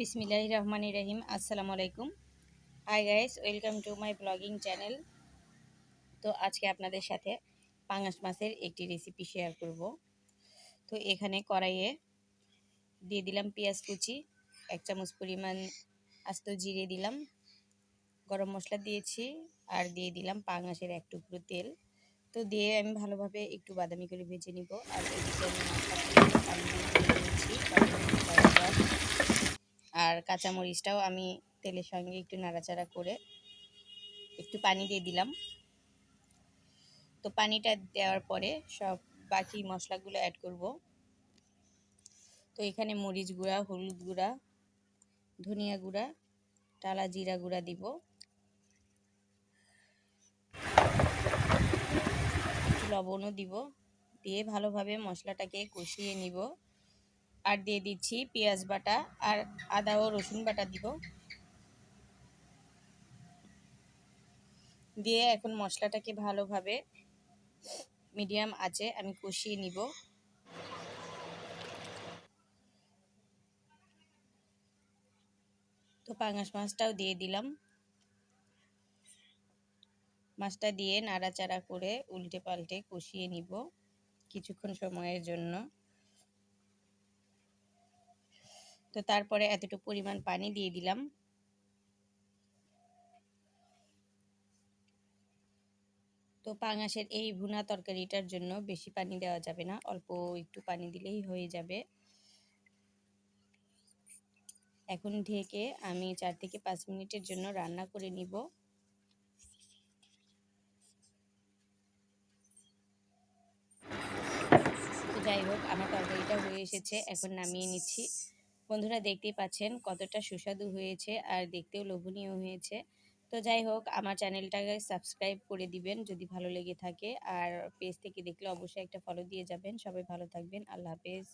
বিসমিল্লাহ রহমান রহিম। আসসালামু আলাইকুম। Hi guys welcome to my blogging channel তো আজকে আপনাদের সাথে পাঙাশ মাছের একটি রেসিপি শেয়ার করব। তো এখানে কড়াইয়ে দিয়ে দিলাম পেঁয়াজ কুচি, এক চামচ পরিমাণ আস্ত জিরে দিলাম, গরম মশলা দিয়েছি আর দিয়ে দিলাম পাঙাশের এক টুকরো তেল। তো দিয়ে আমি ভালোভাবে একটু বাদামি করে ভেজে নিব। আর এদিকে আমি আর কাঁচামরিচটাও আমি তেলের সঙ্গে একটু নাড়াচাড়া করে একটু পানি দিয়ে দিলাম। তো পানিটা দেওয়ার পরে সব বাকি মশলাগুলো অ্যাড করব। তো এখানে মরিচ গুঁড়া, হলুদ গুঁড়া, ধনিয়া গুঁড়া, টালা জিরা গুঁড়া দিব। লবণও দিব। দিয়ে ভালোভাবে মশলাটাকে কষিয়ে নিব। আর দিয়ে দিচ্ছি পেঁয়াজ বাটা আর আদা ও রসুন বাটা দিব। দিয়ে এখন মশলাটাকে ভালোভাবে মিডিয়াম আছে আমি কষিয়ে নিব। তো পাঙাশ মাছটাও দিয়ে দিলাম। মাছটা দিয়ে নাড়াচাড়া করে উল্টে পাল্টে কষিয়ে নিব কিছুক্ষণ সময়ের জন্য। তো তারপরে এতটুকু পরিমাণ পানি দিয়ে দিলাম। তো পাঙাশের এই ভুনা তরকারিটার জন্য বেশি পানি দেওয়া যাবে না, অল্প একটু পানি দিলেই হয়ে যাবে। এখন ঢেকে আমি চার থেকে পাঁচ মিনিটের জন্য রান্না করে নিব। যাই হোক, আমার তরকারিটা হয়ে এসেছে, এখন নামিয়ে নিচ্ছি। বন্ধুরা দেখতেই পাচ্ছেন কতটা সুস্বাদু হয়েছে আর দেখতেও লোভনীয় হয়েছে। তো যাই হোক, আমার চ্যানেলটাকে সাবস্ক্রাইব করে দিবেন যদি ভালো লেগে থাকে। আর পেজ থেকে দেখলে অবশ্যই একটা ফলো দিয়ে যাবেন। সবাই ভালো থাকবেন। আল্লাহ হাফেজ।